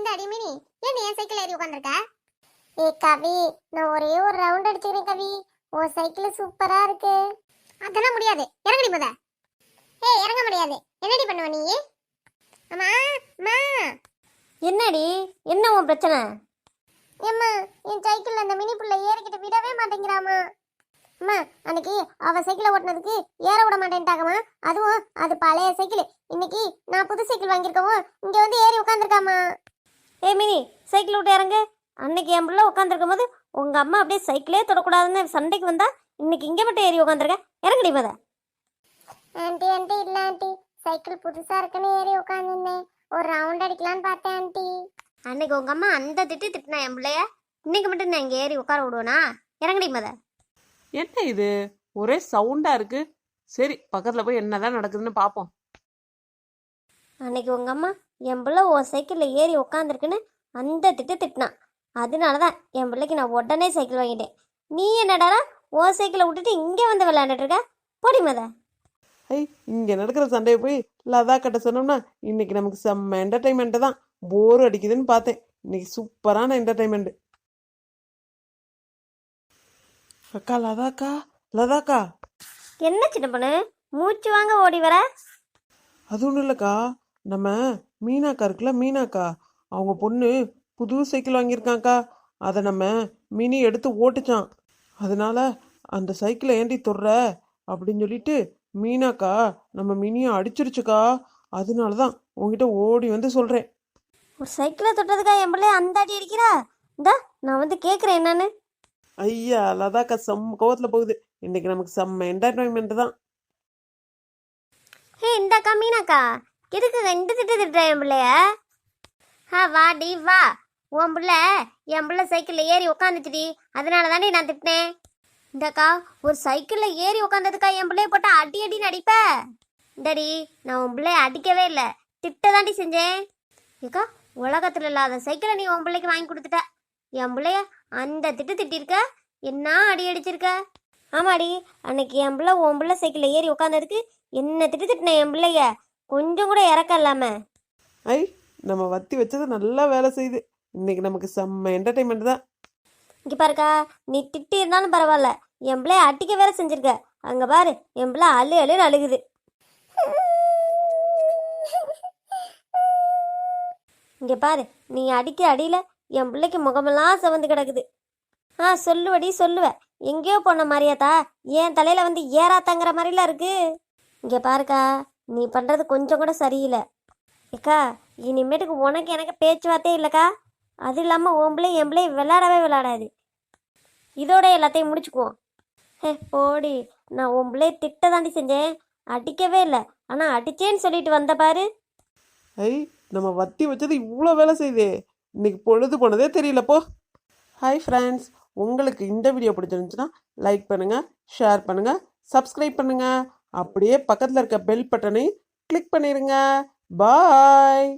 இந்த அடிமினி ஏன் நீ என் சைக்கிள் ஏறி உட்காந்துருக்க ஏ கவி நான் ஒரே ஒரு ரவுண்ட் அடிச்சுக்கிறேன் கவி. உன் சைக்கிள் சூப்பரா இருக்கு. அதெல்லாம் முடியாது. இறங்கடி முத ஏய் இறங்க முடியாது. என்னடி பண்ணுவ நீ? அம்மா அம்மா. என்னடி? என்ன உன் பிரச்சனை? ஏம்மா என் சைக்கிள் அந்த மினி புள்ள ஏறிக்கிட்டு விடவே மாட்டேங்கிறாமா அம்மா அன்னைக்கு அவ சைக்கிளை ஓட்டினதுக்கு ஏற விட மாட்டேன்ட்டாங்கம்மா. அதுவும் அது பழைய சைக்கிள் இன்னைக்கு நான் புது சைக்கிள் வாங்கியிருக்கவும் இங்க வந்து ஏறி உட்காந்துருக்காமா ஏ மினி சைக்கிள் விட்டு இறங்கு. அன்னைக்கு என் பிள்ளை உட்காந்துருக்கும் போது உங்க அம்மா அப்படியே சைக்கிளே தொடக்கூடாதுன்னு சண்டைக்கு வந்தா இன்னைக்கு இங்கே மட்டும் ஏறி உட்காந்துருக்க இறங்குடி மத. ஆண்டி ஆண்டி இல்ல ஆண்டி. சைக்கிள் புதுசா இருக்குன்னு ஏறி உட்காந்துருந்தேன் ஒரு ரவுண்ட் அடிக்கலான்னு பார்த்தேன் ஆண்டி. அன்னைக்கு உங்க அம்மா அந்த திட்டு திட்டினா என் பிள்ளைய? இன்னைக்கு மட்டும் நான் இங்கே ஏறி உட்கார விடுவேனா? இறங்குடி மத. என்ன இது? ஒரே சவுண்டா இருக்கு. சரி பக்கத்துல போய் என்னதான் நடக்குதுன்னு பாப்போம். அன்னைக்கு உங்க அம்மா என் பிள்ளை உன் சைக்கிளில் ஏறி உட்காந்துருக்குன்னு அந்த திட்டு திட்டினான். அதனால தான் என் பிள்ளைக்கு நான் உடனே சைக்கிள் வாங்கிட்டேன். நீ என்னடாடா உன் சைக்கிளை விட்டுட்டு இங்கே வந்து விளையாண்டுட்டு போடி மத. ஐ இங்க நடக்கிற சண்டையை போய் லதா கிட்ட சொன்னோம்னா இன்னைக்கு நமக்கு செம்ம என்டர்டைன்மெண்ட் தான். போர் அடிக்குதுன்னு பார்த்தேன். இன்னைக்கு சூப்பரான என்டர்டைன்மெண்ட் அக்கா லதாக்கா லதாக்கா. என்ன சின்ன பொண்ணு? மூச்சு வாங்க ஓடி வர. அது ஒன்றும் இல்லைக்கா. நம்ம மீனாக்கா இருக்குல்ல மீனாக்கா அவங்க பொண்ணு புது சைக்கிள் வாங்கியிருக்காங்க்கா அதை நம்ம மினி எடுத்து ஓட்டுச்சான் அதனால அந்த சைக்கிளை ஏண்டி தொடுற? அப்படின்னு சொல்லிட்டு மீனாக்கா நம்ம மினியை அடிச்சிருச்சுக்கா. அதனால தான் உங்ககிட்ட ஓடி வந்து சொல்கிறேன் ஒரு சைக்கிளை தொட்டதுக்கா என் பிள்ளைய அந்த அடி அடிக்கிறா? இந்தா நான் வந்து கேட்குறேன் என்னன்னு. ஐயா லதாக்கா செம்ம கோவத்தில் போகுது. இன்னைக்கு நமக்கு செம்ம என்டர்டைன்மெண்ட் தான். ஹே இந்தாக்கா மீனாக்கா. எதுக்கு ரெண்டு திட்டு திட்டுற என் பிள்ளைய? ஆ வாடி வா. உன் பிள்ளை என் பிள்ளை சைக்கிளில் ஏறி உட்காந்துச்சுடி அதனால தாண்டி நான் திட்டினேன். இந்தக்கா ஒரு சைக்கிளில் ஏறி உட்காந்ததுக்கா என் பிள்ளைய போட்டால் அடி அடின்னு அடிப்ப இந்தடி நான் உன் பிள்ளைய அடிக்கவே இல்லை. திட்ட தாண்டி செஞ்சேன். ஏக்கா உலகத்தில் இல்லாத சைக்கிளை நீ உன் பிள்ளைக்கு வாங்கி கொடுத்துட்ட. என் பிள்ளைய அந்த திட்டு திட்டிருக்க? என்ன அடி அடிச்சிருக்க? ஆமாடி அன்னைக்கு என் பிள்ளை உன் பிள்ளை சைக்கிளில் ஏறி உட்காந்ததுக்கு என்ன திட்டு திட்டின என் பிள்ளைய? கொஞ்சம் கூட இறக்கம் இல்லாம. ஐ நம்ம வத்தி வச்சது நல்லா வேலை செய்யுது. இன்னைக்கு நமக்கு செம்ம என்டர்டைன்மெண்ட் தான். இங்க பாருக்கா நீ திட்டி இருந்தாலும் பரவாயில்ல. என் பிள்ளைய அட்டிக்க வேற செஞ்சிருக்க. அங்க பாரு என் பிள்ளை அழு அழுன்னு அழுகுது. இங்க பாரு நீ அடிக்கிற அடியில என் பிள்ளைக்கு முகமெல்லாம் சிவந்து கிடக்குது. ஆ சொல்லுவடி சொல்லுவ. எங்கேயோ போன மாதிரியாத்தா என் தலையில வந்து ஏறாத்தாங்கிற மாதிரிலாம் இருக்கு. இங்க பாருக்கா நீ பண்ணுறது கொஞ்சம் கூட சரியில்லை. ஏக்கா இனிமேட்டுக்கு உனக்கு எனக்கு பேச்சுவார்த்தையே இல்லைக்கா. அது இல்லாமல் உன் பிள்ளை விளாடவே விளாடாது இதோட எல்லாத்தையும் முடிச்சுக்குவோம். ஹே போடி. நான் உன் திட்ட தாண்டி செஞ்சேன். அடிக்கவே இல்லை. ஆனால் அடிச்சேன்னு சொல்லிட்டு வந்த பாரு. ஐ நம்ம வத்தி வச்சது இவ்வளோ வேலை செய்யுதே இன்னைக்கு பொழுது போனதே தெரியலப்போ ஹாய் ஃப்ரெண்ட்ஸ் உங்களுக்கு இந்த வீடியோ பிடிச்சிருந்துச்சுன்னா லைக் பண்ணுங்கள் ஷேர் பண்ணுங்கள் சப்ஸ்கிரைப் பண்ணுங்கள் அப்படியே பக்கத்தில் இருக்க பெல் பட்டனை கிளிக் பண்ணிடுங்க பாய்